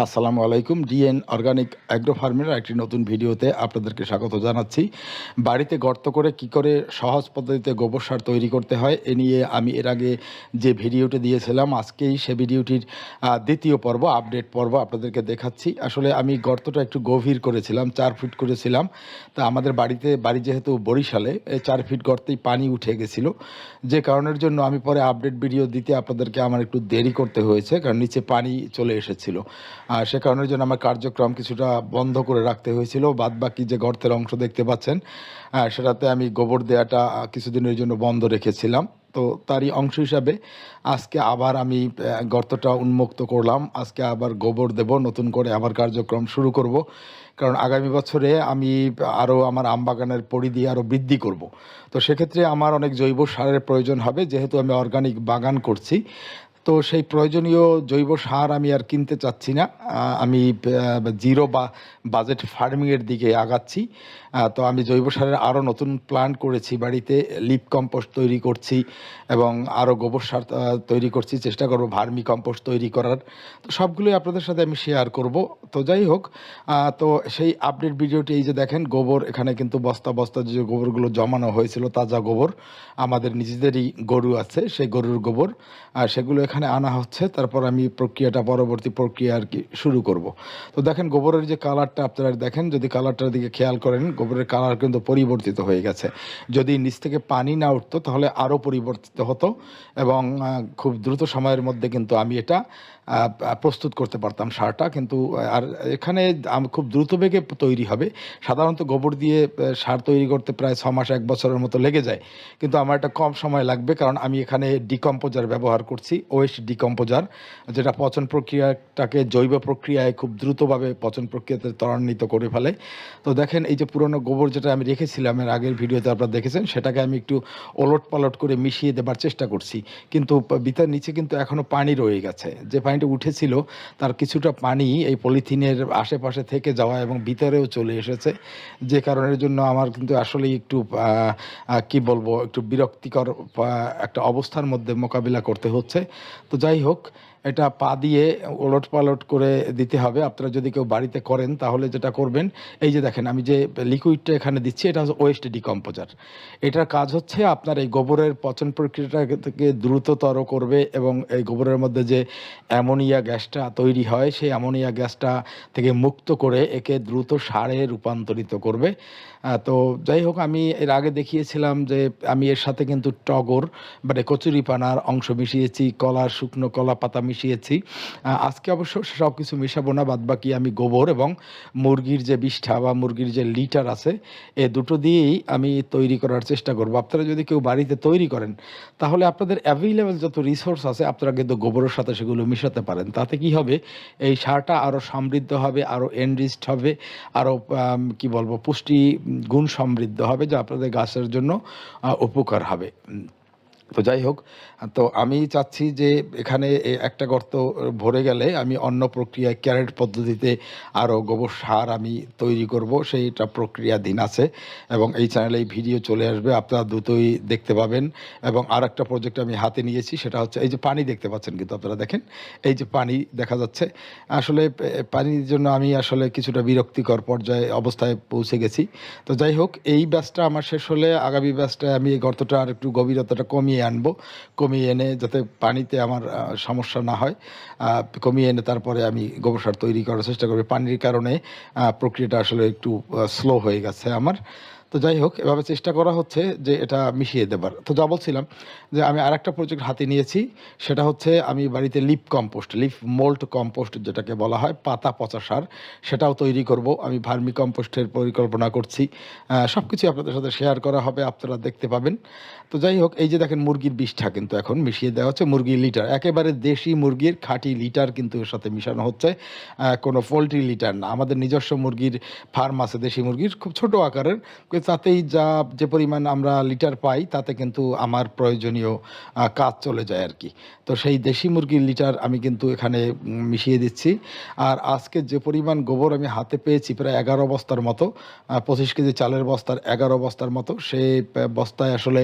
আসসালামু আলাইকুম। DNA organic agro ফার্মের একটি নতুন ভিডিওতে আপনাদেরকে স্বাগত জানাচ্ছি। বাড়িতে গর্ত করে কি করে সহজ পদ্ধতিতে গোবর সার তৈরি করতে হয়, এ নিয়ে আমি এর আগে যে ভিডিওটি দিয়েছিলাম, আজকেই সে ভিডিওটির দ্বিতীয় পর্ব, আপডেট পর্ব আপনাদেরকে দেখাচ্ছি। আসলে আমি গর্তটা একটু গভীর করেছিলাম, চার ফিট করেছিলাম। তা আমাদের বাড়িতে, বাড়ি যেহেতু বরিশালে চার ফিট গর্তেই পানি উঠে গেছিল। যে কারণের জন্য আমি পরে আপডেট ভিডিও দিতে আপনাদেরকে আমার একটু দেরি করতে হয়েছে, কারণ নিচে পানি চলে এসেছিল। আর সে কারণের জন্য আমার কার্যক্রম কিছুটা বন্ধ করে রাখতে হয়েছিল। বাদ বাকি যে গর্তের অংশ দেখতে পাচ্ছেন সেটাতে আমি গোবর দেওয়াটা কিছুদিনের জন্য বন্ধ রেখেছিলাম। তো তারই অংশ হিসাবে আজকে আবার আমি গর্তটা উন্মুক্ত করলাম। আজকে আবার গোবর দেব, নতুন করে আবার কার্যক্রম শুরু করব। কারণ আগামী বছরে আমি আরও আমার আম বাগানের পরিধি আরও বৃদ্ধি করব। তো সেক্ষেত্রে আমার অনেক জৈব সারের প্রয়োজন হবে, যেহেতু আমি অর্গানিক বাগান করছি। তো সেই প্রয়োজনীয় জৈব সার আমি আর কিনতে চাচ্ছি না। আমি জিরো বা বাজেট ফার্মিংয়ের দিকে আগাচ্ছি। তো আমি জৈব সারের আরও নতুন প্ল্যান করেছি, বাড়িতে লিপ কম্পোস্ট তৈরি করছি এবং আরও গোবর সার তৈরি করছি, চেষ্টা করব ভার্মি কম্পোস্ট তৈরি করার। তো সবগুলোই আপনাদের সাথে আমি শেয়ার করব। তো যাই হোক তো সেই আপডেট ভিডিওটি এই যে দেখেন, গোবর এখানে কিন্তু বস্তা বস্তা যে গোবরগুলো জমানো হয়েছিল, তাজা গোবর। আমাদের নিজেদেরই গরু আছে, সেই গরুর গোবর। আর সেগুলো এখানে আনা হচ্ছে, তারপর আমি প্রক্রিয়াটা, পরবর্তী প্রক্রিয়া আর কি শুরু করব। তো দেখেন, গোবরের যে কালারটা আপনারা দেখেন, যদি কালারটার দিকে খেয়াল করেন, গোবরের কালার কিন্তু পরিবর্তিত হয়ে গেছে। যদি নিচ থেকে পানি না উঠতো, তাহলে আরও পরিবর্তিত হতো এবং খুব দ্রুত সময়ের মধ্যে কিন্তু আমি এটা প্রস্তুত করতে পারতাম সারটা, কিন্তু আর এখানে খুব দ্রুত বেগে তৈরি হবে। সাধারণত গোবর দিয়ে সার তৈরি করতে প্রায় ছ মাস, এক বছরের মতো লেগে যায়। কিন্তু আমার একটা কম সময় লাগবে, কারণ আমি এখানে ডিকম্পোজার ব্যবহার করছি, ওয়েস্ট ডিকম্পোজার, যেটা পচন প্রক্রিয়াটাকে জৈব প্রক্রিয়ায় খুব দ্রুতভাবে পচন প্রক্রিয়াতে ত্বরান্বিত করে ফেলে। তো দেখেন, এই যে পুরনো গোবর যেটা আমি রেখেছিলাম, এর আগের ভিডিওতে আপনারা দেখেছেন, সেটাকে আমি একটু ওলট পালট করে মিশিয়ে দেবার চেষ্টা করছি। কিন্তু ভিতর নিচে কিন্তু এখনও পানি রয়ে গেছে। যে পানিটা উঠেছিল, তার কিছুটা পানি এই পলিথিনের আশেপাশে থেকে যাওয়া এবং ভিতরেও চলে এসেছে। যে কারণের জন্য আমার কিন্তু আসলে একটু কি বলব, একটু বিরক্তিকর একটা অবস্থার মধ্যে মোকাবিলা করতে হচ্ছে। তো যাই হোক এটা পা দিয়ে ওলট পালট করে দিতে হবে। আপনারা যদি কেউ বাড়িতে করেন, তাহলে যেটা করবেন, এই যে দেখেন, আমি যে লিকুইডটা এখানে দিচ্ছি, এটা হচ্ছে ওয়েস্ট ডিকম্পোজার এটার কাজ হচ্ছে আপনার এই গোবরের পচন প্রক্রিয়াটাকে দ্রুততর করবে এবং এই গোবরের মধ্যে যে অ্যামোনিয়া গ্যাসটা তৈরি হয়, সেই অ্যামোনিয়া গ্যাসটা থেকে মুক্ত করে একে দ্রুত সারে রূপান্তরিত করবে। তো যাই হোক, আমি এর আগে দেখিয়েছিলাম যে আমি এর সাথে কিন্তু টগর মানে কচুরিপানার অংশ মিশিয়েছি, কলার, শুকনো কলা, পাতা মিশিয়েছি। আজকে অবশ্য সব কিছু মিশাবো না বাদ বাকি আমি গোবর এবং মুরগির যে বিষ্ঠা বা মুরগির যে লিটার আছে, এ দুটো দিয়েই আমি তৈরি করার চেষ্টা করব। আপনারা যদি কেউ বাড়িতে তৈরি করেন, তাহলে আপনাদের অ্যাভেলেবেল যত রিসোর্স আছে, আপনারা কিন্তু গোবরের সাথে সেগুলো মিশাতে পারেন। তাতে কি হবে? এই সারটা আরও সমৃদ্ধ হবে আরও এনরিচড হবে আরও কি বলব, পুষ্টি গুণ সমৃদ্ধ হবে, যা আপনাদের গাছের জন্য উপকার হবে। তো যাই হোক, তো আমি চাচ্ছি যে এখানে একটা গর্ত ভরে গেলে আমি অন্য প্রক্রিয়ায় ক্যারেট পদ্ধতিতে আরও গোবর সার আমি তৈরি করব। সেইটা প্রক্রিয়াধীন আছে এবং এই চ্যানেলে এই ভিডিও চলে আসবে, আপনারা দ্রুতই দেখতে পাবেন। এবং আর একটা প্রজেক্ট আমি হাতে নিয়েছি, সেটা হচ্ছে এই যে পানি দেখতে পাচ্ছেন কিন্তু আপনারা দেখেন, এই যে পানি দেখা যাচ্ছে। আসলে পানির জন্য আমি আসলে কিছুটা বিরক্তিকর পর্যায়ে অবস্থায় পৌঁছে গেছি। তো যাই হোক, এই ব্যাচটা আমার শেষ হলে আগামী ব্যাচটায় আমি এই গর্তটা আর একটু গভীরতাটা কমিয়ে আনব, কমিয়ে এনে যাতে পানিতে আমার সমস্যা না হয় কমিয়ে এনে তারপরে আমি গোবর সার তৈরি করার চেষ্টা করব। পানির কারণে প্রক্রিয়াটা আসলে একটু স্লো হয়ে গেছে আমার। তো যাই হোক, এভাবে চেষ্টা করা হচ্ছে যে এটা মিশিয়ে দেবার। তো যা বলছিলাম যে আমি আরেকটা প্রজেক্ট হাতে নিয়েছি, সেটা হচ্ছে আমি বাড়িতে leaf compost leaf mould compost যেটাকে বলা হয়, পাতা পচা সার, সেটাও তৈরি করব। আমি ভার্মি কম্পোস্টের পরিকল্পনা করছি। সব কিছু আপনাদের সাথে শেয়ার করা হবে, আপনারা দেখতে পাবেন। তো যাই হোক, এই যে দেখেন মুরগির বিষটা কিন্তু এখন মিশিয়ে দেওয়া হচ্ছে, মুরগির লিটার একেবারে দেশি মুরগির খাঁটি লিটার কিন্তু এর সাথে মিশানো হচ্ছে। কোনো পোলট্রি লিটার না। আমাদের নিজস্ব মুরগির ফার্ম আছে দেশি মুরগির, খুব ছোট আকারের। তাতেই যা যে পরিমাণ আমরা লিটার পাই তাতে কিন্তু আমার প্রয়োজনীয় কাজ চলে যায় আর কি তো সেই দেশি মুরগির লিটার আমি কিন্তু এখানে মিশিয়ে দিচ্ছি। আর আজকে যে পরিমাণ গোবর আমি হাতে পেয়েছি প্রায় এগারো বস্তার মতো পঁচিশ কেজি চালের বস্তার এগারো বস্তার মতো আহ, বস্তায় আসলে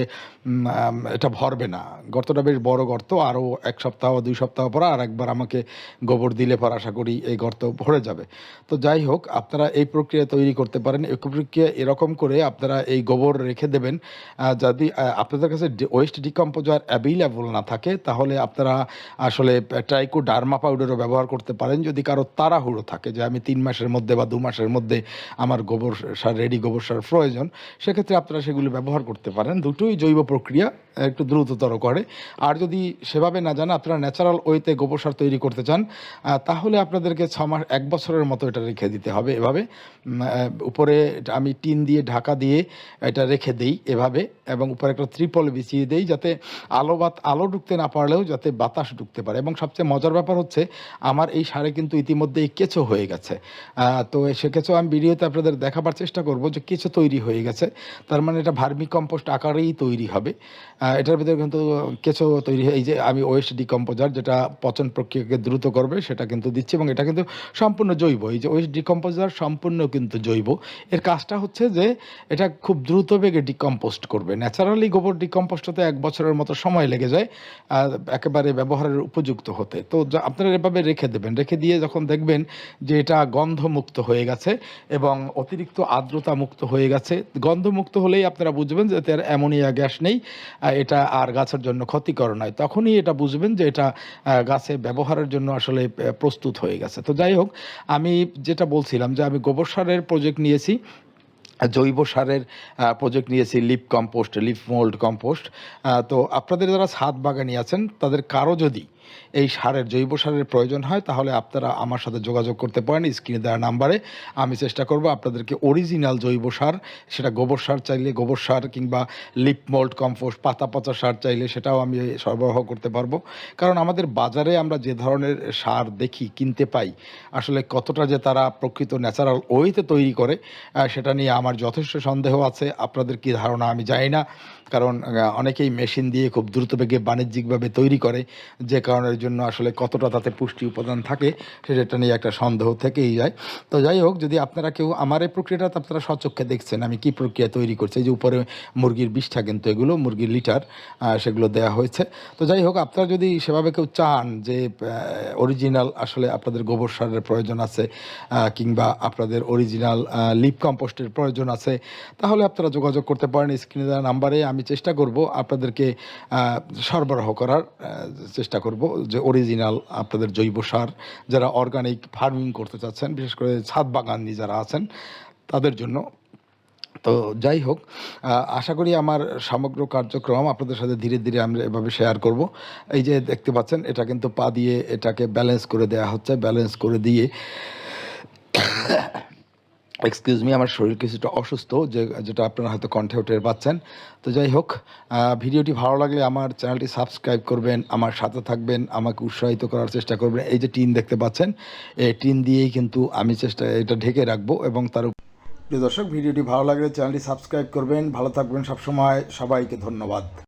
এটা ভরবে না। গর্তটা বেশ বড় গর্ত আরও এক সপ্তাহ দুই সপ্তাহ পর আর একবার আমাকে গোবর দিলে পর আশা করি এই গর্ত ভরে যাবে। তো যাই হোক আপনারা এই প্রক্রিয়া তৈরি করতে পারেন। এই প্রক্রিয়া এরকম করে আপনারা এই গোবর রেখে দেবেন। যদি আপনাদের কাছে ওয়েস্ট ডিকম্পোজার অ্যাভেলেবল না থাকে, তাহলে আপনারা আসলে ট্রাইকো ডার্মা পাউডারও ব্যবহার করতে পারেন। যদি কারও তাড়াহুড়ো থাকে যে, আমি তিন মাসের মধ্যে বা দু মাসের মধ্যে আমার গোবর সার রেডি গোবর সার প্রয়োজন, সেক্ষেত্রে আপনারা সেগুলো ব্যবহার করতে পারেন। দুটোই জৈব প্রক্রিয়া, একটু দ্রুততর করে। আর যদি সেভাবে না জানা আপনারা ন্যাচারাল ওয়েতে গোবর সার তৈরি করতে চান তাহলে আপনাদেরকে ছ মাস, এক বছরের মতো এটা রেখে দিতে হবে এভাবে। উপরে আমি টিন দিয়ে ঢাকা দিয়ে এটা রেখে দিই এভাবে। এবং উপরে একটা ত্রিপল বিছিয়ে দেই যাতে আলো বাত আলো ঢুকতে না পারলেও যাতে বাতাস ঢুকতে পারে। এবং সবচেয়ে মজার ব্যাপার হচ্ছে আমার এই সারে কিন্তু ইতিমধ্যেই কেঁচো হয়ে গেছে। তো সে কেঁচো আমি ভিডিওতে আপনাদের দেখাবার চেষ্টা করব যে কেঁচো তৈরি হয়ে গেছে। তার মানে এটা ভার্মি কম্পোস্ট আকারেই তৈরি হবে। এটার ভিতরে কিন্তু কেঁচো তৈরি এই যে আমি ওয়েস্ট ডিকম্পোজার যেটা পচন প্রক্রিয়াকে দ্রুত করবে সেটা কিন্তু দিচ্ছি এবং এটা কিন্তু সম্পূর্ণ জৈব। এই যে ওয়েস্ট ডিকম্পোজার সম্পূর্ণ কিন্তু জৈব। এর কাজটা হচ্ছে যে এটা খুব দ্রুত বেগে ডিকম্পোস্ট করবে ন্যাচারালি গোবর ডিকম্পোস্ট হতে এক বছরের মতো সময় লেগে যায় একেবারে ব্যবহারের উপযুক্ত হতে। তো আপনারা এভাবে রেখে দেবেন। রেখে দিয়ে যখন দেখবেন যে এটা গন্ধমুক্ত হয়ে গেছে এবং অতিরিক্ত আর্দ্রতা মুক্ত হয়ে গেছে, গন্ধমুক্ত হলেই আপনারা বুঝবেন যে এতে আর অ্যামোনিয়া গ্যাস নেই এটা আর গাছের জন্য ক্ষতিকর নয়। তখনই এটা বুঝবেন যে এটা গাছে ব্যবহারের জন্য আসলে প্রস্তুত হয়ে গেছে। তো যাই হোক, আমি যেটা বলছিলাম যে আমি গোবর সারের প্রজেক্ট নিয়েছি জৈব সারের প্রজেক্ট নিয়েছি leaf compost leaf mould compost তো আপনাদের যারা ছাদ বাগানি আছেন, তাদের কারও যদি এই সারের জৈব সারের প্রয়োজন হয়, তাহলে আপনারা আমার সাথে যোগাযোগ করতে পারেন স্ক্রিনে দেওয়া নাম্বারে। আমি চেষ্টা করব আপনাদেরকে অরিজিনাল জৈব সার, সেটা গোবর সার চাইলে গোবর সার কিংবা লিপ কম্পোস্ট পাতা পচা সার চাইলে সেটাও আমি সরবরাহ করতে পারব। কারণ আমাদের বাজারে আমরা যে ধরনের সার দেখি, কিনতে পাই, আসলে কতটা যে তারা প্রকৃত ন্যাচারাল ওয়েতে তৈরি করে সেটা নিয়ে আমার যথেষ্ট সন্দেহ আছে। আপনাদের কি ধারণা আমি জানি না, কারণ অনেকেই মেশিন দিয়ে খুব দ্রুত বেগে বাণিজ্যিকভাবে তৈরি করে, যে কারণের জন্য আসলে কতটা তাতে পুষ্টি উপাদান থাকে সেটা নিয়ে একটা সন্দেহ থেকেই যায়। তো যাই হোক, যদি আপনারা কেউ আমার এই প্রক্রিয়াটা আপনারা সচক্ষে দেখছেন, আমি কি প্রক্রিয়া তৈরি করছি? যে উপরে মুরগির বিষটা কিন্তু এগুলো, মুরগির লিটার সেগুলো দেওয়া হয়েছে। তো যাই হোক, আপনারা যদি সেভাবে কেউ চান যে অরিজিনাল আসলে আপনাদের গোবর সারের প্রয়োজন আছে কিংবা আপনাদের অরিজিনাল লিপ কম্পোস্টের প্রয়োজন আছে, তাহলে আপনারা যোগাযোগ করতে পারেন স্ক্রিনে দেওয়া নাম্বারে। আমি চেষ্টা করব আপনাদেরকে সরবরাহ করার চেষ্টা করব। যে অরিজিনাল আপনাদের জৈব সার যারা অর্গানিক ফার্মিং করতে চাচ্ছেন, বিশেষ করে ছাদ বাগানি যারা আছেন, তাদের জন্য। তো যাই হোক আশা করি আমার সমগ্র কার্যক্রম আপনাদের সাথে ধীরে ধীরে আমরা এভাবে শেয়ার করব। এই যে দেখতে পাচ্ছেন, এটা কিন্তু পা দিয়ে এটাকে ব্যালেন্স করে দেওয়া হচ্ছে ব্যালেন্স করে দিয়ে এক্সকিউজ মি আমার শরীর কিছুটা অসুস্থ, যে, যেটা আপনারা হয়তো কণ্ঠে টের পাচ্ছেন। তো যাই হোক ভিডিওটি ভালো লাগলে আমার চ্যানেলটি সাবস্ক্রাইব করবেন, আমার সাথে থাকবেন, আমাকে উৎসাহিত করার চেষ্টা করবেন। এই যে টিন দেখতে পাচ্ছেন, এই টিন দিয়েই কিন্তু আমি চেষ্টা, এটা ঢেকে রাখব এবং তার প্রিয় দর্শক, ভিডিওটি ভালো লাগলে চ্যানেলটি সাবস্ক্রাইব করবেন। ভালো থাকবেন সবসময়। সবাইকে ধন্যবাদ।